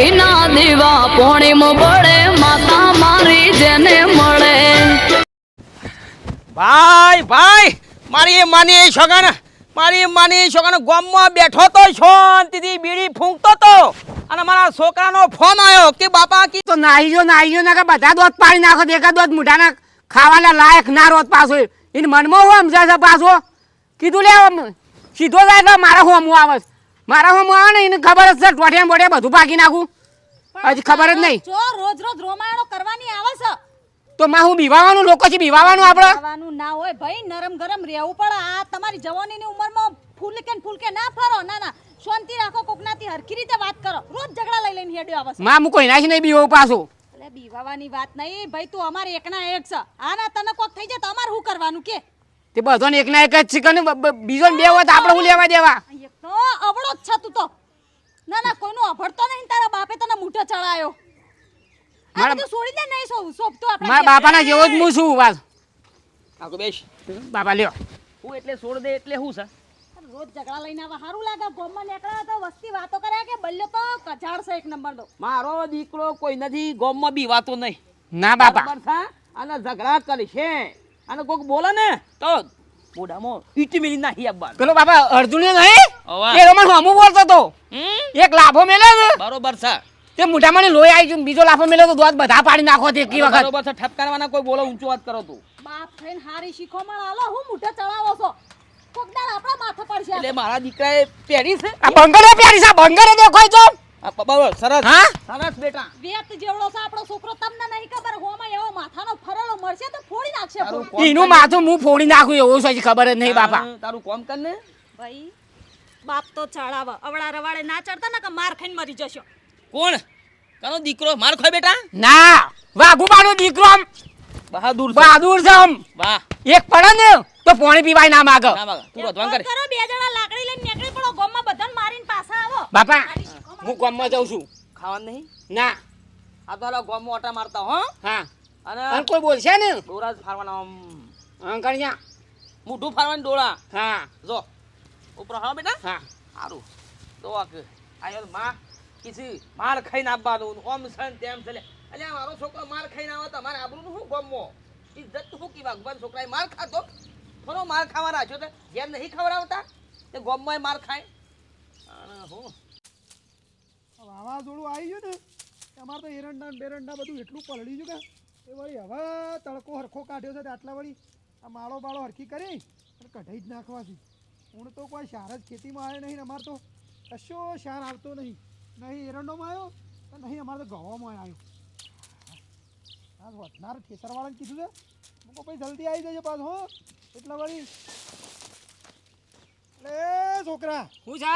ઘીના દીવા પોણીમ બળે માતા મારી જેને મળે. ભાઈ ભાઈ મારી માની છોકન મારી માની છોકન ગામમાં બેઠો તો શાંતિથી બીડી ફૂંકતો તો. અને મારા છોકરાનો ફોન આવ્યો કે બાપા કી તો નાહી જો નાહી જો ના કે બધા દોત પાડી નાખો એકા દોત મુઠાના ખાવાના લાયક ના રોત પાછો. એને મનમાં હું સમજાય છે પાછો? કીધું લે સીધો જાય મારે હોમ આવે છે. મારા હું આવે ને એને ખબર જ છે ટોઠિયા બોઠિયા બધું ભાગી નાખું. હજી ખબર જ નહીં. જો રોજ રોજ રોમાણો કરવાની આવે છે. તો માં હું બીવાવાનું લોકો છે બીવાવાનું આપણે ખાવાનું ના હોય ભાઈ નરમ ગરમ રહેવું પડે. આ તમારી જવાનીની ઉંમરમાં ફૂલકે ને ફૂલકે ના ફરો. ના ના. શાંતિ રાખો કોકનાથી હરખી રીતે વાત કરો. રોજ ઝઘડા લઈ લઈને હેડ્યો આવે છે. માં હું કોઈ નાખી નહીં બીવું પાછું. એટલે બીવાવાની વાત નહીં. ભાઈ તું અમારે એકના એક છે. આ ના તને કોક થઈ જાય તો અમારે શું કરવાનું કે? તે બધાને એક ના એક જ છે કે બીજો ને બે હોય તો આપણે હું લેવા દેવા? એક તો અવળો જ છે તું તો. ના ના કોઈનું અભડતો નહીં તારા બાપે તને મૂઠો ચડાયો. આ મારા- બધું છોડી દે નહીં સોપ સોપ તો આપણે મારા બાપાના જેવો જ હું છું વાત આકો બેસ. બાપા લ્યો. હું એટલે છોડ દે એટલે હું છે? રોજ ઝઘડા લઈને આવા સારું લાગે ગોમમાં નીકળ્યા તો વસ્તી વાતો કર્યા કે બલ્યો તો કજાડ છે એક નંબર નો મારો દીકરો કોઈ નથી ગોમમાં બી વાતો નહીં. ના બાપા? અને ઝઘડા કરશે. અને કોક બોલે ને તો મોઢામાં ઈટ મિલી નાખી આપવાનું. પેલો બાપા અર્જુન નહીં? એ રમણ હમું બોલતો તો એક લાફો મેલ્યો છે? બરોબર છે. તે મોઢામાં લોહી આવી ગયું બીજો લાફો મેલ્યો તો દોત બધા પાડી નાખો તે કી વખત. બરોબર છે ઠપકારવાના કોઈ બોલો ઊંચો વાત કરો તું. બાપ થઈને હારી શીખોમણ આલો હું મૂઠો ચડાવો છો. કોક દાડ આપણા માથે પડશે એટલે મારા દીકરાએ પહેરી છે? આ બંગરે પ્યારી છે બંગરે દેખાય પ- સરસ. હા? સરસ બેટા. વેત જેવડો છે આપણો છોકરો તમને નહીં ખબર હોમાં એવો માથાનો ફરેલો મળશે તો નાખશે એનું માથું હું ફોડી નાખું એવું છે ખબર જ નહીં બાપા. તારું- કોમ કર ને. ભાઈ બાપ તો ચડાવે અવળા રવાડે ના ચડતા ને કે માર ખાઈને મરી જશો. કોણ? તારો દીકરો? માર ખાય બેટા. ના વાઘુબાનો દીકરો આમ. બહાદુર છે. બહાદુર છે આમ. વાહ. એક પડે ને તો પોણી પીવાય ના માગ. ના માગ. તું રોધવાન કરે. કરો બે જણા લાકડી લઈને નીકળી પડો ગોમમાં બધાને મારીને પાછા આવો. બાપા હું ગોમમાં જાઉં છું. ખાવાનું નહીં? ના. આ તો ગોમમાં ઓટા મારતા હો. હા. અને અને કોઈ બોલશે ને ડોરા જ ફારવાના આમ. અંકણિયા મૂઠું ફારવાની ડોળા. હા. જો ઉપર હા બેટા. હા. સારું તો આ આયો માં કીધી માર ખાઈને આપવાનું ઓમ સન તેમ છે લે. અલ્યા મારો છોકરો માર ખાઈને આવે તમારે આબરૂનું શું ગમો? ઇજ્જત તો શું કીવા ભગવાન છોકરાએ માર ખાતો થોડો માર ખાવા રાખ્યો તો. જેમ નહીં ખવડાવતા તે ગોમમાં માર ખાય. અને હું? વાવાઝોડું આવી ગયું ને કે અમારે તો એરંડા બેરંડા બધું એટલું પલળી ગયું કે એ વળી હવે તડકો હરખો કાઢ્યો છે આટલા વળી આ માળો બાળો હરખી કરી અને કઢાઈ જ નાખવાથી. હું તો કોઈ શાર જ ખેતીમાં આવે નહીં અમારે તો કશો સાર આવતો નહીં. નહીં એરંડોમાં આવ્યો નહીં અમારે તો ગવામાં આવ્યો હા વધનાર ઠેસરવાળાને કીધું છે મૂકો પછી ભાઈ જલ્દી આવી જજો પાછો એટલા વળી એટલે છોકરા. હું છે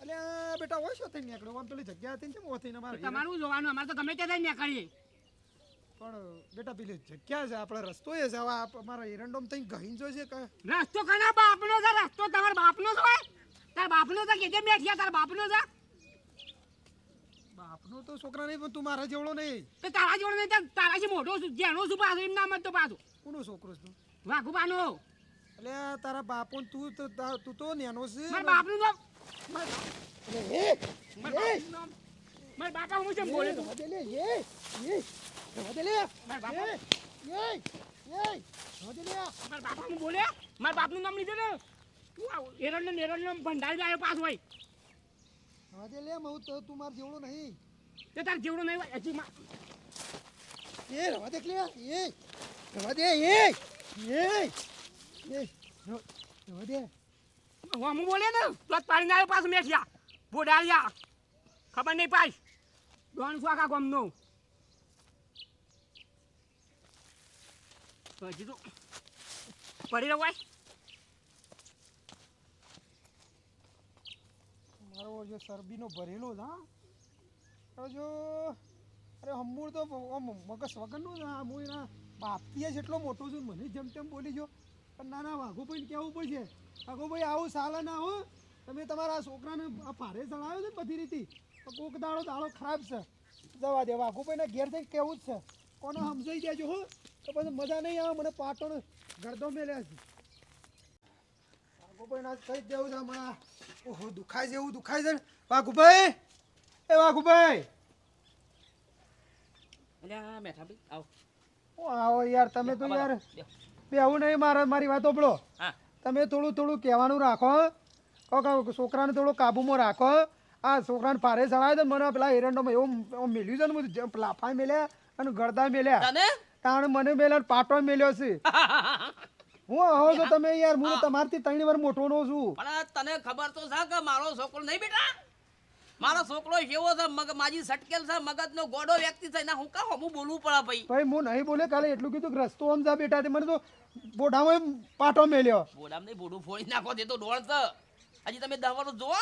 એટલે બેટા હોય શું થઈને નીકળ્યો. આમ પેલી જગ્યા હતી ને ઓથી ને તમારું જોવાનું? અમારે તો ગમે ત્યાં થાય નીકળીએ. પણ બેટા પેલી જગ્યા છે આપણે રસ્તો એ જવા અમારા એરંડોમ થઈ ગહીન જો છે કે? રસ્તો કના બાપનો છે રસ્તો તમારા બાપનો છે તાર બાપનો છે કે જે બેઠ્યા તાર બાપનો છે? બાપનો તો છોકરા નહીં પણ તું મારા જેવડો નહીં. તો તારા જેવડો નહીં તાર- જે મોટો છું જેનો છું પાછો એમ નામ તો પાછો. કોનો છોકરો છું વાઘુબાનો એટલે તારા બાપો તું તો તું તો નેનો છે. મારા બાપનું નામ મારા બાપનું નામ મારા બાપા હું છે બોલે તો. એ એ. મારા બાપા બાપનું નામ લીધું ને એરંડ ને એરંડ ને ભંડારી લાવ્યો પાછો હોય દે લે મઉ તો તું માર જેવડો નહીં તે તાર જેવડો નહીં હોય હજી એ રવા દે લે એ રવા દે એ એ એ રવા- દે હું હું બોલે ને તો જ પાડીને આવ્યો મેઠિયા બોડાલિયા ખબર નહીં પાસ દોન શું આખા ગામનો હજી તો પડી રહ્યો હોય મારો જે સરબીનો ભરેલો જ હા. જો, અરે હમૂળ તો મગસ વગરનું જ હા. હું એના બાપથી જ એટલો મોટો છું મને જેમ તેમ બોલી જો પણ ના ના ભાઈ કહેવું પડશે. વાઘુભાઈ આવું સાલા ના હો. તમે તમારા છોકરાને આ ભારે જણાવ્યો છે બધી રીતે. કોક દાડો દાડો ખરાબ છે. જવા દે વાઘુભાઈને ઘેર થઈ કેવું જ છે. કોને સમજાઈ દેજો, હો. તો પછી મજા નહીં આવે મને પાટણ ગરદો મેલ્યા છે. વાઘુભાઈને આજ કહી દેવું છે હમણાં. ઓહો દુખાય છે એવું દુખાય છે વાઘુભાઈ! એ વાઘુભાઈ! આવો. યાર તમે તો યાર. બેવું નહીં મારા મારી વાત ઓપડો તમે થોડું થોડું કહેવાનું રાખો છોકરાને થોડું કાબુમાં રાખો આ છોકરાને પારે ચડાવે તો મને પેલા એરંડોમાં એવું મેલ્યું છે ને લાફા મેલ્યા અને ગળદા મેલ્યા. તાણ મને મેલ્યા પાટો મેલ્યો છે. હું આવો છો તમે યાર હું તમારથી ત્રણ વાર મોટો નો છું. પણ તને ખબર તો છે કે મારો છોકરો નહીં બેટા? મારો છોકરો કેવો છે મગ માજી સટકેલ છે મગજનો ગોડો વ્યક્તિ છે ના હું કા હું બોલવું પડે ભાઈ? ભાઈ હું નહીં બોલે કાલે એટલું કીધું રસ્તો આમ જા બેટા મને તો બોઢામાં પાટો મેલ્યો. બોડામાં નહીં બોડું ફોડી નાખો તે તો ડોળ છે. હજી તમે દવાનો જોવો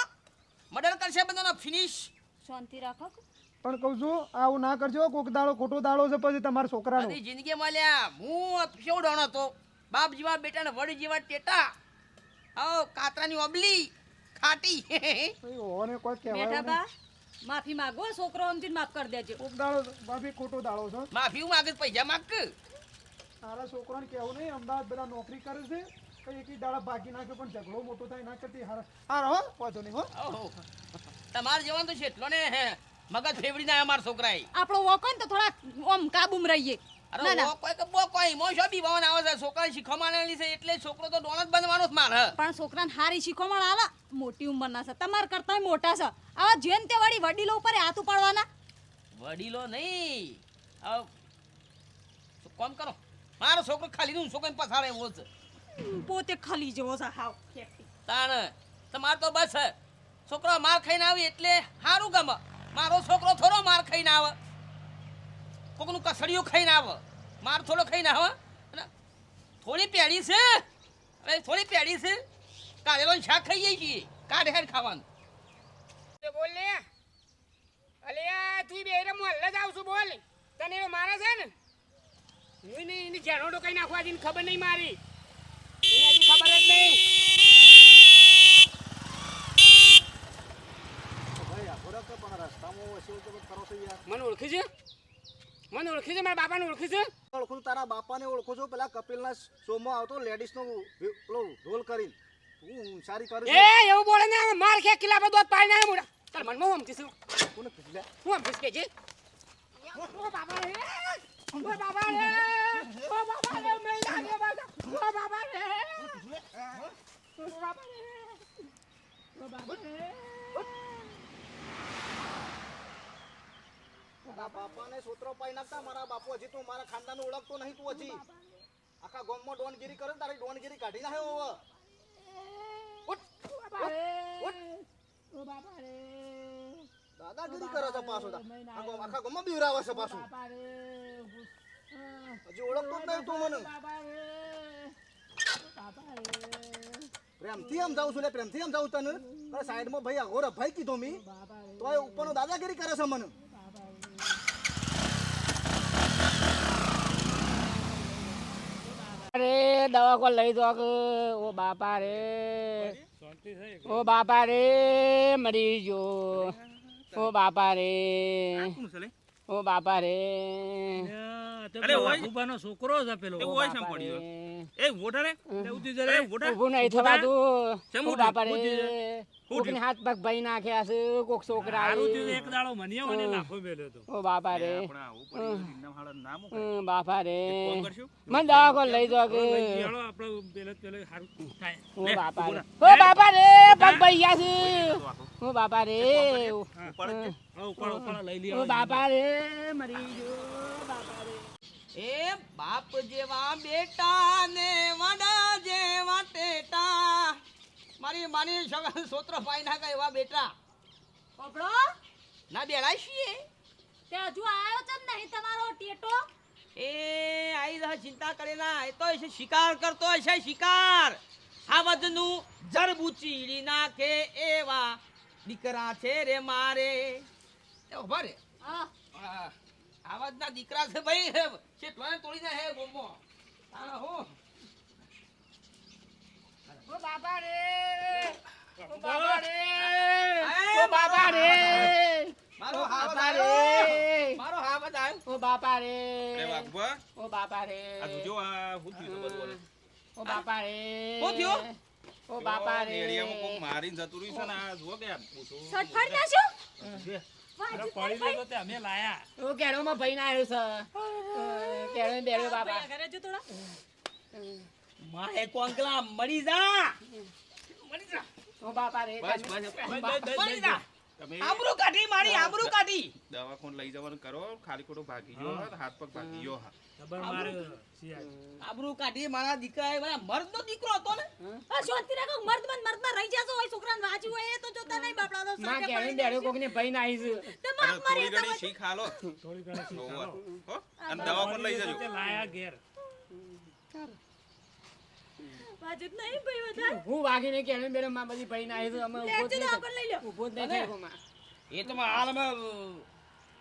મર્ડર કરશે બધાનો ફિનિશ શાંતિ રાખો. પણ કહું છું આવું ના કરજો કોક દાડો ખોટો દાડો છે પછી તમારા છોકરાનો. બધી જિંદગીમાં લ્યા હું કેવો ડોણો હતો? બાપ જેવા બેટા ને વડ જેવા ટેટા આવો કાતરાની ઓબલી ખાટી. ઓને કોઈ કહેવાય બેટા બા માફી માંગો છોકરો અંતિમ માફ કરી દેજે. કોક દાડો બાપી ખોટો દાડો છો. માફી માગે તો પૈસા માગ. તારા છોકરાને કેવું નહીં અમદાવાદ પેલા નોકરી કરે છે કઈ એકી દાડા ભાગી નાખ્યો પણ ઝઘડો મોટો થાય ના કરતી હાર. હાર હો વાંધો નહીં હો. ઓહો. તમારે જવાનું તો છે એટલો ને હે. મગજ ફેવડી ના અમાર છોકરાએ. આપણો વોકો ને તો થોડા ઓમ કાબુમ રહીએ. અરે ના ના. ઓ કોઈ કે બો કોઈ શો બી ભવન આવે છે? છોકરાને શીખવાડવાની છે એટલે છોકરો તો ડોન જ બનવાનો જ મારે પણ છોકરાને હારી શીખવામણ આલા મોટી ઉંમરના છે. તમારા કરતા મોટા છે. આવા જેન તે વાળી વડીલો ઉપર હાથ ઉપાડવાના. વડીલો નહીં. આવ. કોમ કરો? મારો છોકરો ખાલી નું છોકરાને પસાડે એવો છે. પોતે ખાલી જેવો છે હાવ તાણ. તમાર તો બસ છોકરો માર ખાઈને આવી એટલે સારું ગમે. મારો છોકરો થોડો માર ખાઈને આવે. કોકનું કસડિયું ખાઈને આવે. માર થોડો ખાઈને આવે. થોડી પેડી છે. હવે થોડી પેડી છે. કાઢેલો શાક ખાઈએ છીએ કાઢે હેડ ખાવાનું. બોલ લે. અલે તું બે રે મોહલ્લે જાવ છું, બોલ. તને એવો મારે છે ને? હું નહીં એની જેણોડો કઈ નાખવા દીને ખબર નહીં મારી. એને હજી ખબર જ નહીં મને ઓળખી છે મને ઓળખે છે મારા બાપાને ઓળખે છે ઓળખું છું, તારા બાપાને ઓળખું છું. પેલા કપિલના શોમાં આવતો લેડીઝનો પેલો રોલ કરીને. હું સારી કરું એ એવું બોલે ને માર કે કિલ્લા પર દોત પાડી નાખે મોટા તાર મનમાં હું અમથી છું કોને કીધું લે? હું અમથી કે છે ઓ બાબા રે! ઓ બાબા રે! ઓ બાબા રે મેં લાગે બાબા ઓ બાબા રે! ઓ બાબા રે! ઓ બાબા રે! તારા બાપાને સૂત્રો પાઈ નાખતા, મારા બાપુ હજી તું મારા ખાનદાન ઓળખતો નહીં તું હજી. આખા ગામમાં ડોનગીરી કરે ને તારી ડોનગીરી કાઢી નાખે હવે. દાદાગીરી કરે છો પાછો આખા ગામમાં બીવરાવે છે પાછું. હજી ઓળખતો જ નહીં તું મને. પ્રેમથી આમ જાઉં છું લે પ્રેમથી આમ જાઉં તને. સાઈડમાં ભાઈ અઘોરા ભાઈ કીધો મી. તો ઉપરનો દાદાગીરી કરે છે મને. અરે દવા કો લઈ દો કે, ઓ બાપા રે. ઓ બાપા રે, મરી ગયો. ઓ બાપા રે. ઓ બાપા રે અરે ઓય. છોકરો છે પેલો. ઓ ઓય સાંભળ્યો એ વોટા રે. એ ઉતી જરે વોટા ઊભો ઊભું થવા દો. ચમ બાપા રે? કોકને હાથ પગ ભાઈ નાખ્યા છે કોક છોકરા હારું થયું એક દાડો મને મને નાખો મેલ્યો તો ઓ બાપા રે આપણા ઉપર નામ ઉપર બાપા રે મન મને દવા કો લઈ દો કે. ચાલો આપણો પેલે પેલે હારું થાય. ઓ બાપા રે. ઓ બાપા રે પગ ભાઈ ગયા છે. ઓ બાપા રે છે. હા, બાપા રે મરી ગયો બાપા રે. એ બાપ જેવા બેટા ને વડા જેવા ટેટા. મારી માની સગા સોત્ર પાઈ નાખે એવા બેટા. ઓપડો ના છીએ. તે હજુ આવ્યો છે નહીં તમારો ટેટો. એ આઈ રહે ચિંતા કરે ના એ તો હશે શિકાર કરતો હશે શિકાર. આ બધનું જરબુ ચીડી નાખે એવા દીકરા છે રે મારે. એ ઊભા રે. આવાજ ના દીકરા છે ભાઈ હે કેટલાને તોડી ના હે ગોમો. તાણા હો. ઓ બાબા રે. ઓ બાબા રે. ઓ બાબા રે. મારો હાવજ રે. મારો હાવજ આવ્યો ઓ બાપા રે. રે બાબા ઓ બાપા રે. આ જો આ હું થયું બધું ઓ બાપા રે. હું થયું? ઓ બાપા રે નેડિયામાં કોક મારીને જતું રહ્યું છે ને આ જો કે પૂછો. સટફાડ બે. અરે પડી લેતો તે અમે લાયા. ઓ કેળોમાં ભાઈ ના આવ્યો છે કેળો બેળો બાપા. ઘરે જો થોડા. મારે કોંકલા મળી જા. મરી જા. ઓ બાપા રે બસ બસ. મરી જા. આબરૂ કાઢી મારી આબરૂ કાઢી. દવાખાને લઈ જવાનું કરો ખાલી ખોટો ભાગી ગયો હાથ પગ ભાગી ગયો હા ખબર મારે આબરૂ કાઢી મારા દીકરા એ મારા મર્દનો દીકરો હતો ને. આ શાંતિ રાખો મર્દ મન મર્દમાં રહી જાશો હોય છોકરાને વાંચ્યું હોય એ તો જોતા નહીં બાપડા તો સાકે પડી જાય કોક ને ભાઈ ના આવી છે. તો અને મારી ગણી શી ખાલો થોડી ગણી શી ખાલો હો? અને દવાખાને લઈ જજો. લાયા ઘેર. વાજત નહીં ભાઈ વધારે? હું વાગીને એમ બેરમમાં બધી ભાઈ ના આવી અમે ઊભો જ નહીં જ નહીં થાયમાં એ તો માં હાલ અમે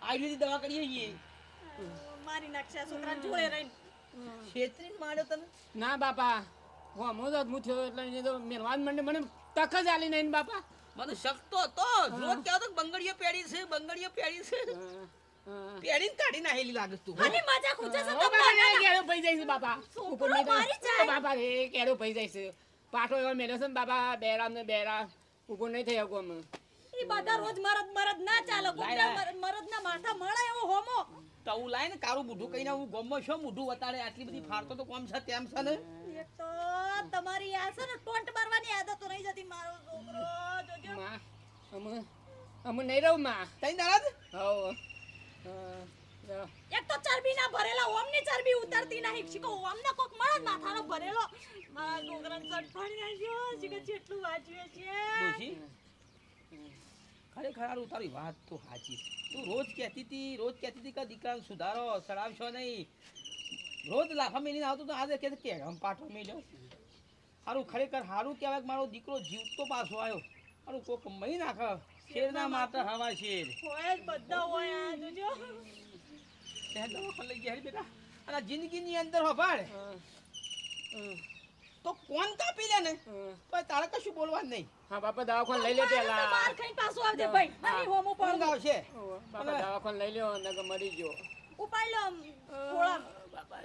આયુર્વેદિક દવા કરીએ છીએ. મારી નાખશે છોકરા જોડે રહીને. છેતરી માર્યો તને? ના બાપા હું અમો તો હું થયો એટલે એને તો મેલવાન મંડે મને તક જ આલી નહીં બાપા. મને શકતો તો હતો. રોજ કહેતો બંગડીઓ પેડી છે બંગડીઓ પેડી છે. પેડીને કાઢી નાખેલી લાગે તું અને મજા ખૂચે છે તો બાપા કેરો પઈ ભાઈ જાય છે બાપા. ઉપર મે બાપા રે કેરો પઈ જાય છે. પાટો એવો મેલ્યો છે ને બાપા બેરા ને બેરા. ઉપર નહીં થઈ અમે. ઈ બધા રોજ મરદ મરદ ના ચાલે લાય. મરદ ના માથા મળે એવો હોમો? તો હું લાય ને કારું બુઢું કહીને હું ગમમાં છો બુઢું વતાડે આટલી બધી ફાડતો તો કોમ છે તેમ છે ને? તો તમારી આ છે ને ટોન્ટ મારવાની આદત રહી જતી મારો છોકરો. જોજો. માં અમે અમે નહીં રહું માં. તઈ નારાજ? હવ. અ, એક તો ચરબી ના ભરેલા ઓમની ચરબી ઉતરતી નહીં. શીખો ઓમ ના કોક મળે ને માથાનો ભરેલો. મારા છોકરાને સટ ફાડી નાખ્યો. શીખો જેટલું વાંચ્યું છે? ખરેખર આરું તારી વાત તો સાચી તું રોજ કહેતી હતી રોજ કહેતી હતી કે દીકરાને સુધારો, સડાવશો નહીં. રોજ લાફા મેલીને આવતો તો આજે કે કે આમ પાઠો મેલ્યો. સારું ખરેખર સારું કહેવાય મારો દીકરો જીવતો પાછો આવ્યો. હારું, કોક મહી નાખે. શેરના માતા હવા શેર? હોય બધા હોય આ જોજો. તે દવાખાને લઈ ગયા બેટા. અને જિંદગીની અંદર હોભાડ તો કોણ કાપી લે ને? પણ તારે કશું બોલવા નહીં. હા બાપા દવાખાને લઈ લે પેલા બહાર ખાઈને પાછું આવજે ભાઈ. મારી હોમો પણ ગાવશે? બાપા દવાખાન લઈ લ્યો નગર મરી ગયો. ઉપાડ લો આમ થોડા બાપા.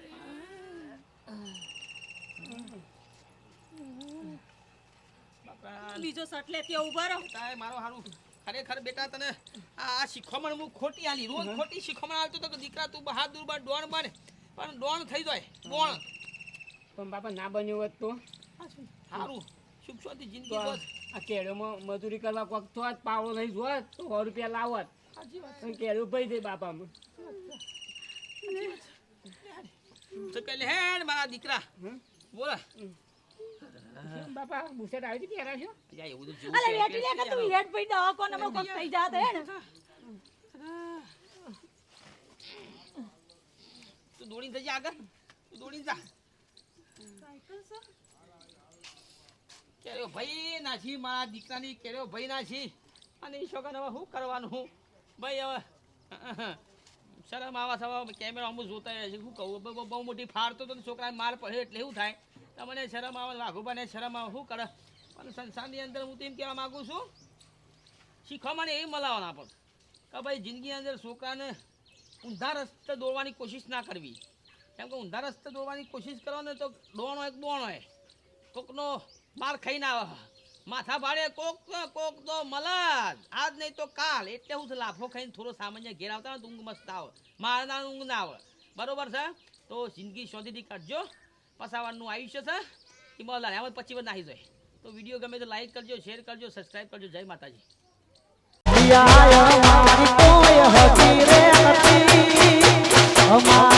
બીજો સટ લેતી ઊભા રહો. તાય મારો હારું. ખરેખર બેટા તને આ શીખવામણ હું ખોટી આલી. રોજ ખોટી શીખવામણ આવતો તો કે દીકરા તું બહાદુર બન ડોણ બને. પણ ડોણ થઈ જાય બોણ. પણ બાપા ના બન્યું હોત તો? સારું સુખસોથી જિંદગી આ કેળોમાં મજૂરી કરવા કોક તો જ પાવડો લઈ જોત તો સો રૂપિયા લાવત પણ કેળું ભાઈ દે બાપામાં. તો પેલે હેડ મારા દીકરા? બોલા. બાપા બુસેટ આવી હતી પહેરા છો જા એવું તો જેવું છે, વેટી લે કે તું હેડ ભાઈ દવા કોને હમણાં કોક થઈ જાત હે ને? તું દોડીને જજે આગળ. તું દોડી જા. કેર્યો ભાઈ નાખી મારા દીકરાની કેર્યો ભાઈ નાખી અને એ છોકરાને હવે શું કરવાનું ભાઈ હવે શરમ આવા થવા કેમેરા અમુક જોતા રહે છે. શું કહું? બહુ મોટી ફાડતો તો છોકરાને માર પડે એટલે એવું થાય. તમને શરમ આવે વાઘુબાને શરમ આવે, શું કરે? પણ સંસારની અંદર હું તો એમ કહેવા માગું છું, શીખવા મને એ મલાવવાના પણ કે ભાઈ જિંદગીની અંદર છોકરાને ઊંધા રસ્તે દોડવાની કોશિશ ના કરવી. કેમ કે ઊંધા રસ્તે દોડવાની કોશિશ કરો ને તો ડોણો હોય બોણો હોય કોકનો માર ખાઈને આવે. માથા ભાડે કોક ને કોક તો મલદ આજ નહીં તો કાલ. એટલે હું લાફો ખાઈને થોડો સામાન્ય ઘેર આવતા ઊંઘ મસ્ત આવે. મારા ઊંઘ ના આવે. બરોબર છે? તો જિંદગી શોધીથી કાઢજો. પસાવાનું આયુષ્ય છે. એમાં લાવ્યા પછી પણ નાહી જાય. તો વીડિયો ગમે તો લાઈક કરજો શેર કરજો સબસ્ક્રાઈબ કરજો. જય માતાજી. અમારી